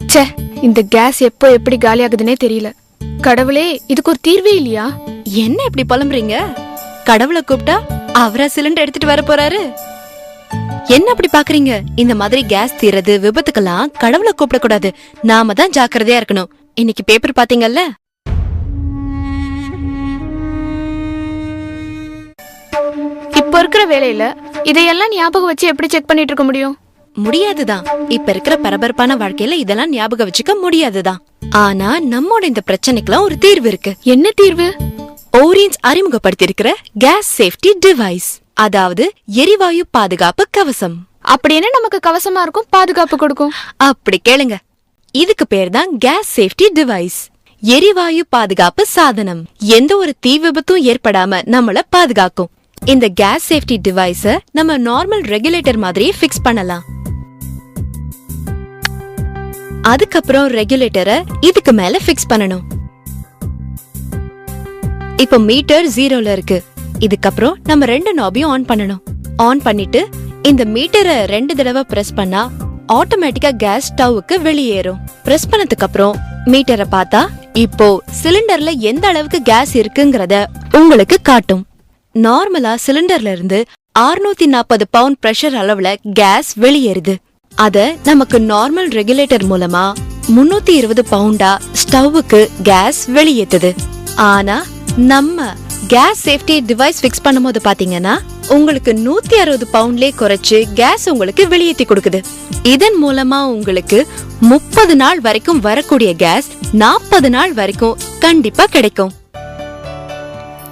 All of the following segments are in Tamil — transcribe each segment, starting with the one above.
ச்சே இந்த கேஸ் எப்போ எப்படி காலி ஆகுதுன்னே தெரியல. கடவுளே இதுக்கு ஒரு தீர்வே இல்லையா? என்ன இப்படி புலம்புறீங்க? கடவுளை கூப்பிட்டா அவரா சிலிண்டர் எடுத்துட்டு வர போறாரு. என்ன அப்படி பாக்குறீங்க? இந்த மாதிரி கேஸ் தீரது விபத்துக்கெல்லாம் கடவுளை கூப்பிட கூடாது. நாம தான் ஜாக்கிரதையா இருக்கணும். இன்னைக்கு பேப்பர் பாத்தீங்கல்ல? இப்போ இருக்கிற வேலையில இதையெல்லாம் ஞாபகம் வச்சு எப்படி செக் பண்ணிட்டு இருக்க முடியும்? முடியாதுதான் இப்ப இருக்கிற பரபரப்பான வாழ்க்கையில இதெல்லாம் ஞாபகம் வச்சுக்க முடியாதுதான் ஆனா நம்மோட இந்த பிரச்சனைக்கெல்லாம் ஒரு தீர்வு இருக்கு. என்ன தீர்வு? ஓரியன்ஸ் அறிமுகப்படுத்தியிருக்கிற கேஸ் சேஃப்டி டிவைஸ் அதாவது எரிவாயு பாதுகாப்பு கவசம். அப்படி என்ன நமக்கு கவசமா இருக்கும் பாதுகாப்பு கொடுக்கும்? அப்படி கேளுங்க. இதுக்கு பேர் தான் கேஸ் சேஃப்டி டிவைஸ் எரிவாயு பாதுகாப்பு சாதனம். எந்த ஒரு தீ விபத்தும் ஏற்படாம நம்மள பாதுகாக்கும். இந்த கேஸ் சேஃப்டி டிவைஸ நம்ம நார்மல் ரெகுலேட்டர் மாதிரியே ஃபிக்ஸ் பண்ணலாம். அதுக்கப்புறம் ரெகுலேட்டரை இதுக்கு மேல ஃபிக்ஸ் பண்ணணும். இப்போ மீட்டர் ஜீரோல இருக்கு. இதுக்கப்புறம் நம்ம ரெண்டு நாபியும் ஆன் பண்ணணும். ஆன் பண்ணிட்டு இந்த மீட்டரை ரெண்டு தடவை பிரஸ் பண்ணா ஆட்டோமேட்டிக்கா கேஸ் ஸ்டவ்வுக்கு வெளியேறும். பிரஸ் பண்ணதுக்கு அப்புறம் மீட்டரை பார்த்தா இப்போ சிலிண்டர்ல எந்த அளவுக்கு கேஸ் இருக்குங்கறத உங்களுக்கு காட்டும். நார்மலா சிலிண்டர்ல இருந்து 640 நாற்பது பவுண்ட் பிரஷர் அளவுல கேஸ் வெளியேறுது. அத நமக்கு நார்மல் ரெகுலேட்டர் மூலமா முன்னூத்தி இருபது பவுண்டா ஸ்டவ்வுக்கு கேஸ் வெளியேத்துது. ஆனா நம்ம கேஸ் சேஃப்டி டிவைஸ் ஃபிக்ஸ் பண்ணும்போது பாத்தீங்கன்னா உங்களுக்கு நூத்தி அறுபது பவுண்ட்லயே குறைச்சு கேஸ் உங்களுக்கு வெளியேத்தி கொடுக்குது. இதன் மூலமா உங்களுக்கு முப்பது நாள் வரைக்கும் வரக்கூடிய கேஸ் நாற்பது நாள் வரைக்கும் கண்டிப்பா கிடைக்கும்.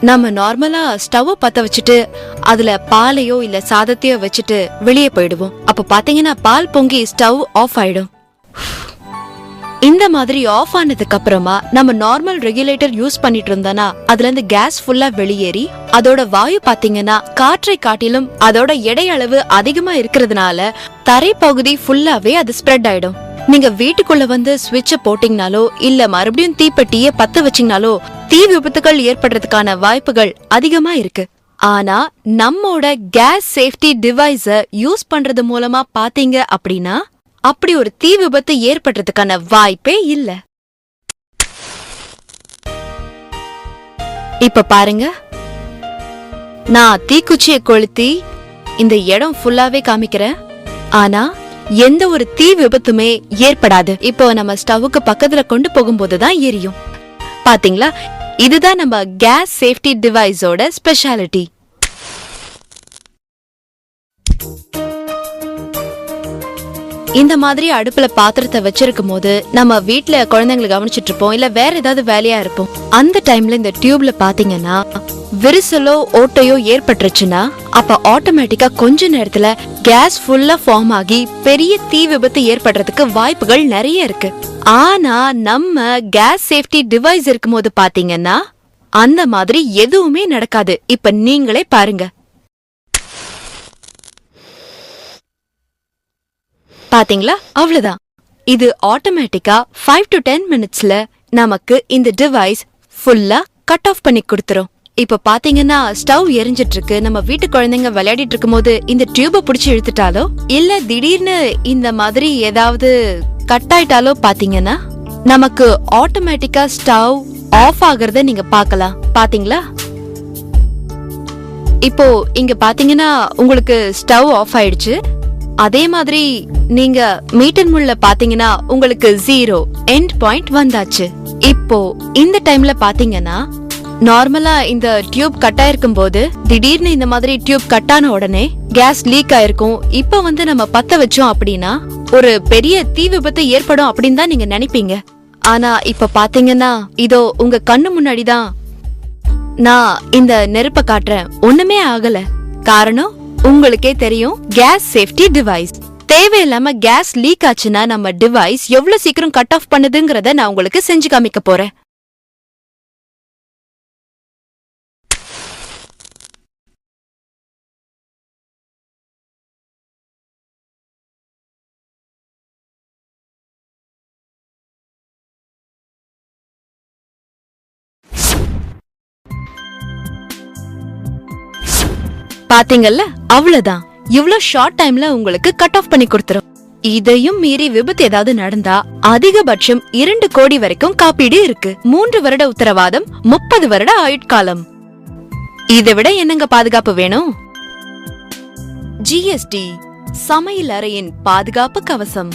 நம்ம நார்மலா ஸ்டவ் பத்த வச்சுட்டு அதுல பாலையோ இல்ல சாதத்தையோ வச்சுட்டு வெளியே போயிடுவோம். அப்ப பாத்தீங்கன்னா பால் பொங்கி ஸ்டவ் ஆஃப் ஆயிடும். இந்த மாதிரி ஆஃப் ஆனதுக்கு அப்புறமா நம்ம நார்மல் ரெகுலேட்டர் யூஸ் பண்ணிட்டு இருந்தோம்னா அதுல இருந்து கேஸ் ஃபுல்லா வெளியேறி அதோட வாயு பாத்தீங்கன்னா காற்றை காட்டிலும் அதோட எடை அளவு அதிகமா இருக்கிறதுனால தரைப்பகுதி ஃபுல்லாவே அது ஸ்ப்ரெட் ஆயிடும். நீங்க வீட்டுக்குள்ள வந்து சுவிட்ச போட்டீங்கனாலோ இல்ல மறுபடியும் தீப்பெட்டிய பத்த வச்சீங்கனாலோ தீ விபத்துகள் ஏற்படுறதுக்கான வாய்ப்புகள் அதிகமா இருக்கு. ஆனா நம்மோட கேஸ் சேஃப்டி டிவைஸ யூஸ் பண்றது மூலமா பாத்தீங்க அப்படின்னா அப்படி ஒரு தீ விபத்து ஏற்படுறதுக்கான வாய்ப்பே இல்ல. இப்ப பாருங்க. நான் தீக்குச்சியை கொளுத்தி இந்த இடம் ஃபுல்லாவே காமிக்கிறேன். ஆனா எந்த ஒரு தீ விபத்துமே ஏற்படாது. இப்போ நம்ம ஸ்டவ்வுக்கு பக்கத்துல கொண்டு போகும்போது தான் எரியும். பாத்தீங்களா? இதுதான் நம்ம கேஸ் சேஃப்டி டிவைஸோட ஸ்பெஷாலிட்டி இந்த மாதிரி அடுப்புல பாத்திரத்தை வச்சிருக்கும் போது நம்ம வீட்டுல குழந்தைங்களை கவனிச்சிட்டு இருப்போம் இல்ல வேற ஏதாவது வேலையா இருப்போம். அந்த டைம்ல இந்த டியூப்ல பாத்தீங்கன்னா விரிசலோ ஓட்டையோ ஏற்பட்டுருச்சுன்னா அப்ப ஆட்டோமேட்டிக்கா கொஞ்ச நேரத்துல கேஸ் ஃபுல்லா ஃபார்ம் ஆகி பெரிய தீ விபத்து ஏற்படுறதுக்கு வாய்ப்புகள் நிறைய இருக்கு. ஆனா நம்ம கேஸ் சேஃப்டி டிவைஸ் இருக்கும்போது பாத்தீங்கன்னா அந்த மாதிரி எதுவுமே நடக்காது. இப்ப நீங்களே பாருங்க. பாத்தீங்களா? அவ்வளவுதான். இது ஆட்டோமேட்டிக்கா ஃபைவ் டு டென் மினிட்ஸ்ல நமக்கு இந்த டிவைஸ் ஃபுல்லா கட் ஆஃப் பண்ணி கொடுத்துரும். இப்ப பாத்தீங்கன்னா ஸ்டவ் எரிஞ்சிட்டு இருக்கு நம்ம வீட்டு குழந்தைங்க விளையாடிட்டு இருக்கும்போது இந்த டியூப புடிச்சு இழுத்துட்டாலோ இல்ல திடீர்னு இந்த மாதிரி ஏதாவது கட் ஆயிட்டாலோ பாத்தீங்கன்னா நமக்கு ஆட்டோமேட்டிக்கா ஸ்டவ் ஆஃப் ஆகுறத நீங்க பார்க்கலாம். பாத்தீங்களா? இப்போ இங்க பாத்தீங்கன்னா உங்களுக்கு ஸ்டவ் ஆஃப் ஆயிடுச்சு. அதே மாதிரி நீங்க மீட்டர் முள்ள பாத்தீங்கன்னா உங்களுக்கு ஜீரோ எண்ட் பாயிண்ட் வந்தாச்சு. இப்போ இந்த டைம்ல பாத்தீங்கன்னா நார்மலா இந்த டியூப் கட் ஆயிருக்கும் போது திடீர்னு இந்த மாதிரி டியூப் கட் ஆன உடனே கேஸ் லீக் ஆயிருக்கும். இப்ப வந்து நம்ம பத்த வச்சோம் அப்படின்னா ஒரு பெரிய தீ விபத்து ஏற்படும் அப்படின்னு தான் நீங்க நினைப்பீங்க. ஆனா இப்ப பாத்தீங்கன்னா இதோ உங்க கண்ணு முன்னாடிதான். நான் இந்த நெருப்ப காட்டுறேன். ஒண்ணுமே ஆகல. காரணம் உங்களுக்கே தெரியும் கேஸ் சேஃப்டி டிவைஸ் தேவையில்லாம கேஸ் லீக் ஆச்சுன்னா நம்ம டிவைஸ் எவ்வளவு சீக்கிரம் கட் ஆஃப் பண்ணுதுங்கிறத நான் உங்களுக்கு செஞ்சு காமிக்க போறேன். பாத்தீங்கல்ல? அவ்வளவுதான். இவ்ளோ ஷார்ட் டைம்ல உங்களுக்கு கட் ஆஃப் பண்ணி கொடுத்துரும். இதையும் மீறி விபத்து ஏதாவது நடந்தா அதிகபட்சம் இரண்டு கோடி வரைக்கும் காப்பீடு இருக்கு. மூன்று வருட உத்தரவாதம் முப்பது வருட ஆயுட்காலம். இதை விட என்னங்க பாதுகாப்பு வேணும்? ஜிஎஸ்டி சமையல் அறையின் பாதுகாப்பு கவசம்.